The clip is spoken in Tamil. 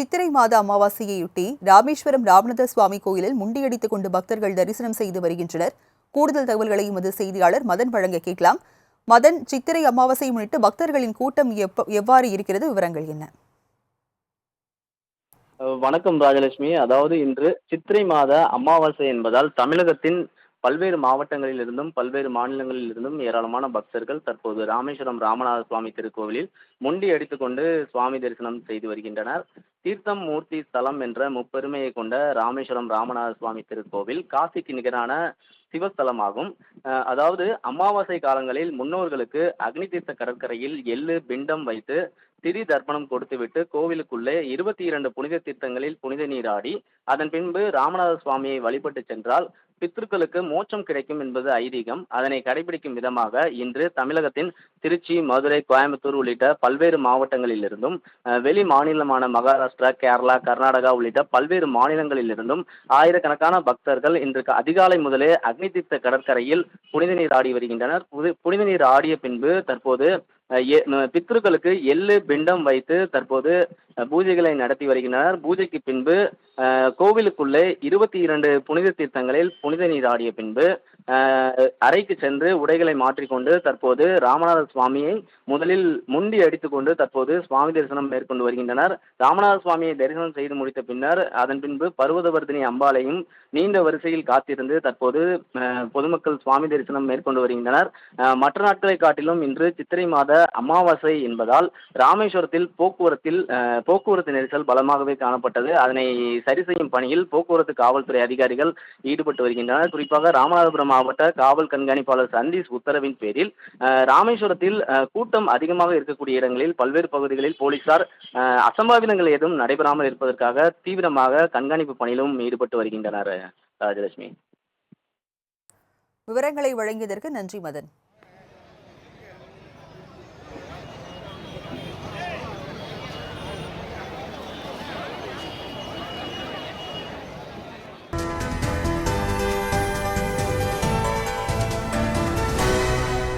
சித்திரை மாத அமாவாசையையொட்டி ராமேஸ்வரம் ராமநாத சுவாமி கோயிலில் முண்டியடித்துக் கொண்டு பக்தர்கள் தரிசனம் செய்து வருகின்றனர். கூடுதல் தகவல்களை எமது செய்தியாளர் மதன் வழங்க கேட்கலாம். மதன் சித்திரை அமாவாசை முன்னிட்டு பக்தர்களின் கூட்டம் எப்ப- எவ்வாறு இருக்கிறது? விவரங்கள் என்ன? வணக்கம் ராஜலட்சுமி. அதாவது இன்று சித்திரை மாத அமாவாசை என்பதால் தமிழகத்தின் பல்வேறு மாவட்டங்களில் இருந்தும் பல்வேறு மாநிலங்களில் இருந்தும் ஏராளமான பக்தர்கள் தற்போது ராமேஸ்வரம் ராமநாத சுவாமி திருக்கோவிலில் முண்டி அடித்துக்கொண்டு சுவாமி தரிசனம் செய்து வருகின்றனர். தீர்த்தம் மூர்த்தி ஸ்தலம் என்ற முப்பெருமையை கொண்ட ராமேஸ்வரம் ராமநாத சுவாமி திருக்கோவில் காசிக்கு நிகரான சிவஸ்தலமாகும் அதாவது அமாவாசை காலங்களில் முன்னோர்களுக்கு அக்னி தீர்த்த கடற்கரையில் எள்ளு பிண்டம் வைத்து திரி தர்ப்பணம் கொடுத்துவிட்டு கோவிலுக்குள்ளே இருபத்தி இரண்டு புனித தீர்த்தங்களில் புனித நீராடி அதன் பின்பு ராமநாத சுவாமியை வழிபட்டு சென்றால் பித்ருக்களுக்கு மோட்சம் கிடைக்கும் என்பது ஐதீகம். அதனை கடைபிடிக்கும் விதமாக இன்று தமிழகத்தின் திருச்சி மதுரை கோயம்புத்தூர் உள்ளிட்ட பல்வேறு மாவட்டங்களிலிருந்தும் வெளி மாநிலமான மகாராஷ்டிரா கேரளா கர்நாடகா உள்ளிட்ட பல்வேறு மாநிலங்களிலிருந்தும் ஆயிரக்கணக்கான பக்தர்கள் இன்று க- அதிகாலை முதலே அக்னி தீர்த்த கடற்கரையில் புனித நீர் ஆடி வருகின்றனர். புது- புனித நீர் ஆடிய பின்பு தற்போது எ- பித்ருக்களுக்கு எள்ளு பிண்டம் வைத்து தற்போது பூஜைகளை நடத்தி வருகின்றனர். பூஜைக்கு பின்பு கோவிலுக்குள்ளே இருபத்தி இரண்டு புனித தீர்த்தங்களில் புனித நீர் ஆடிய பின்பு அறைக்கு சென்று உடைகளை மாற்றிக்கொண்டு தற்போது ராமநாத சுவாமியை முதலில் முண்டி அடித்துக்கொண்டு தற்போது சுவாமி தரிசனம் மேற்கொண்டு வருகின்றனர். ராமநாத சுவாமியை தரிசனம் செய்து முடித்த பின்னர் அதன் பின்பு பர்வதவர்தினி அம்பாளையும் நீண்ட வரிசையில் காத்திருந்து தற்போது பொதுமக்கள் சுவாமி தரிசனம் மேற்கொண்டு வருகின்றனர். மற்ற நாட்களை காட்டிலும் இன்று சித்திரை மாத அமாவாசை என்பதால் ராமேஸ்வரத்தில் போக்குவரத்தில் போக்குவரத்து நெரிசல் பலமாகவே காணப்பட்டது. அதனை சரி செய்யும் பணியில் போக்குவரத்து காவல்துறை அதிகாரிகள் ஈடுபட்டு வருகின்றனர். குறிப்பாக ராமநாதபுரம் மாவட்ட காவல் கண்காணிப்பாளர் சந்தீஷ் உத்தரவின் பேரில் ராமேஸ்வரத்தில் கூட்டம் அதிகமாக இருக்கக்கூடிய இடங்களில் பல்வேறு பகுதிகளில் போலீசார் அசம்பாவிதங்கள் எதுவும் நடைபெறாமல் இருப்பதற்காக தீவிரமாக கண்காணிப்பு பணியிலும் ஈடுபட்டு வருகின்றனர் ராஜலட்சுமி. விவரங்களை வழங்கியதற்கு நன்றி மதன்.